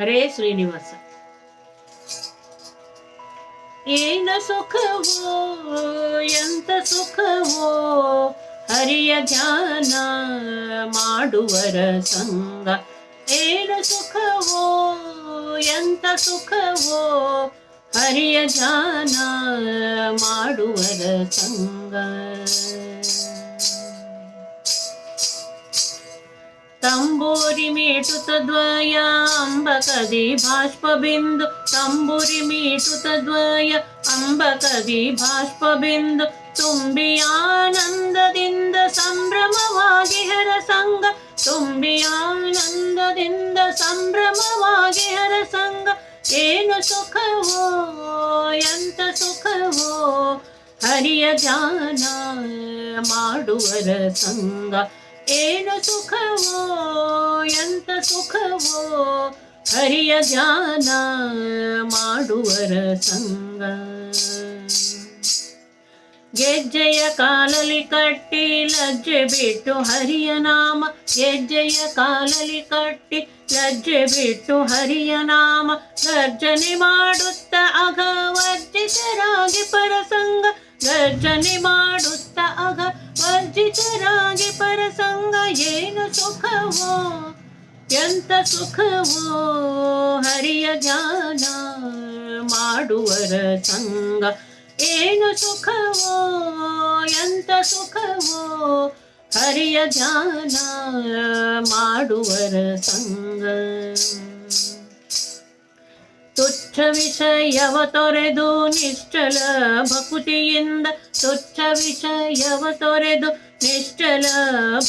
ಹರೇ ಶ್ರೀನಿವಾಸ. ಏನ ಸುಖವೋ, ಎಂತ ಸುಖವೋ, ಹರಿಯ ಧ್ಯಾನ ಮಾಡುವರ ಸಂಗ. ಏನ ಸುಖವೋ, ಎಂತ ಸುಖವೋ, ಹರಿಯ ಧ್ಯಾನ ಮಾಡುವರ ಸಂಗ. ತಂಬೂರಿ ಮೀಟುತ ದ್ವಯ, ಅಂಬಕದಿ ಬಾಷ್ಪಬಿಂದು. ತುಂಬಿ ಆನಂದದಿಂದ ಸಂಭ್ರಮವಾಗಿ ಹರಸಂಗ ತುಂಬಿ ಆನಂದದಿಂದ ಸಂಭ್ರಮವಾಗಿ ಹರಸಂಗ ಏನು ಸುಖವೋ, ಎಂತ ಸುಖವೋ, ಹರಿಯ ಧ್ಯಾನ ಮಾಡುವರ ಸಂಗ ಏನು ಸುಖವೋ, ಎಂತ ಸುಖವೋ, ಹರಿಯ ಧ್ಯಾನ ಮಾಡುವರ ಸಂಗ. ಗೆಜ್ಜೆಯ ಕಾಲಲಿ ಕಟ್ಟಿ ಲಜ್ಜೆ ಬಿಟ್ಟು ಹರಿಯ ನಾಮ, ಗೆಜ್ಜೆಯ ಕಾಲಲಿ ಕಟ್ಟಿ ಲಜ್ಜೆ ಬಿಟ್ಟು ಹರಿಯ ನಾಮ, ಗರ್ಜನೆ ಮಾಡುತ್ತ ಅಘ ವರ್ಜಿತರಾಗಿ ಪರಸಂಗ, ಗರ್ಜನೆ ಮಾಡುತ್ತ ಪರಸಂಗ ಏನು ಸುಖವೋ? ಎಂತ ಸುಖವೋ? ಹರಿಯ ಜ್ಞಾನ ಮಾಡುವರ ಸಂಗ ಏನು ಸುಖವೋ? ಎಂತ ಸುಖವೋ? ಹರಿಯ ಜ್ಞಾನ ಮಾಡುವರ ಸಂಗ. ತುಚ್ಛ ವಿಷಯವ ತೊರೆದು ನಿಶ್ಚಲ ಭಕುತಿಯಿಂದ, ತುಚ್ಛ ವಿಷಯವ ತೊರೆದು ನಿಶ್ಚಲ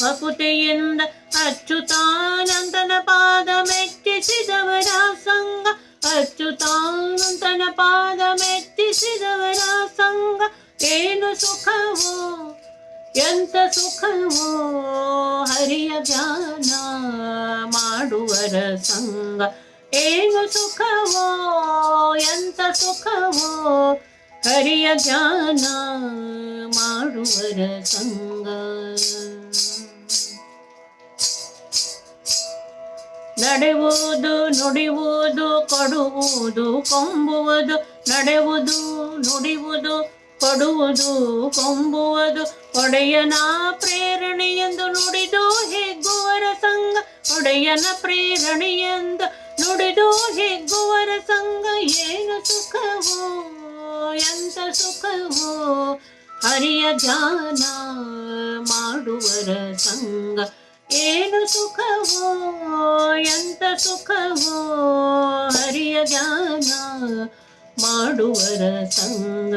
ಭಕುತಿಯಿಂದ ಅಚ್ಯುತಾನಂದನ ಪಾದ ಮೆಚ್ಚಿಸಿದವರ ಸಂಗ ಅಚ್ಯುತಾನಂದನ ಪಾದ ಮೆಚ್ಚಿಸಿದವರ ಸಂಗ ಏನು ಸುಖವೋ, ಎಂತ ಸುಖವೋ, ಹರಿಯ ಧ್ಯಾನ ಮಾಡುವರ ಸಂಗ ಏನು ಸುಖವೋ ಸುಖವೋ ಹರಿಯ ಧ್ಯಾನ ಮಾಡುವರ ಸಂಗ. ನಡೆಯುವುದು, ನುಡಿಯುವುದು, ಕೊಡುವುದು, ಕೊಂಬುವುದು ನಡೆವುದು ನುಡಿವುದು ಕೊಡುವುದು, ಕೊಂಬುವುದು, ಒಡೆಯನ ಪ್ರೇರಣೆಯೆಂದು ನುಡಿದು ಹೆಗ್ಗುವರ ಸಂಗ. ಒಡೆಯನ ಪ್ರೇರಣೆಯೆಂದು ನುಡಿದು ಹಿಗ್ಗುವರ ಸಂಗ ಏನು ಸುಖವೋ, ಎಂತ ಸುಖವೋ? ಹರಿಯ ಧ್ಯಾನ ಮಾಡುವರ ಸಂಗ ಏನು ಸುಖವೋ, ಎಂತ ಸುಖವೋ? ಹರಿಯ ಧ್ಯಾನ ಮಾಡುವರ ಸಂಗ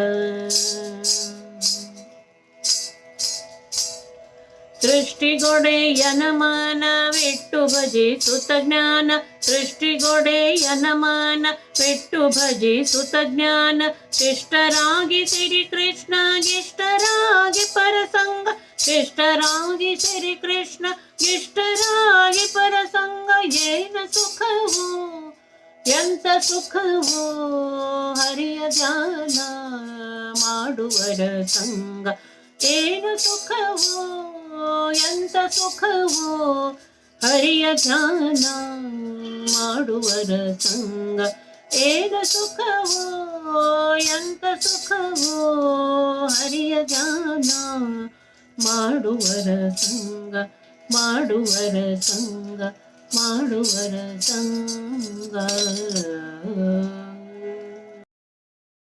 ಸೃಷ್ಟಿಗೊಡೆಯನ ಮನವಿಟ್ಟು ಭಜಿಸುತ್ತ ಜ್ಞಾನ ಸೃಷ್ಟಿಗೊಡೆಯನ ಭಜಿ ಭಜಿಸುತ್ತ ಜ್ಞಾನ ಶಿಷ್ಟರಾಗಿ ಶ್ರೀ ಕೃಷ್ಣ ಗಿಷ್ಟರಾಗಿ ಪರಸಂಗ. ಶಿಷ್ಟರಾಗಿ ಶ್ರೀ ಕೃಷ್ಣ ಗಿಷ್ಟರಾಗಿ ಪರಸಂಗ. ಏನ ಸುಖವೋ, ಎಂತ ಸುಖವೋ, ಹರಿಯ ಧ್ಯಾನ ಮಾಡುವರ ಸಂಗ. ಏನು ಸುಖವೋ ಎಂತ ಸುಖವೋ, ಹರಿಯ ಧ್ಯಾನ ಮಾಡುವರ ಸಂಗ. ಏನು ಸುಖವೋ, ಎಂತ ಸುಖವೋ, ಹರಿಯ ಧ್ಯಾನ ಮಾಡುವರ ಸಂಗ. ಮಾಡುವರ ಸಂಗ ಮಾಡುವರ ಸಂಗ.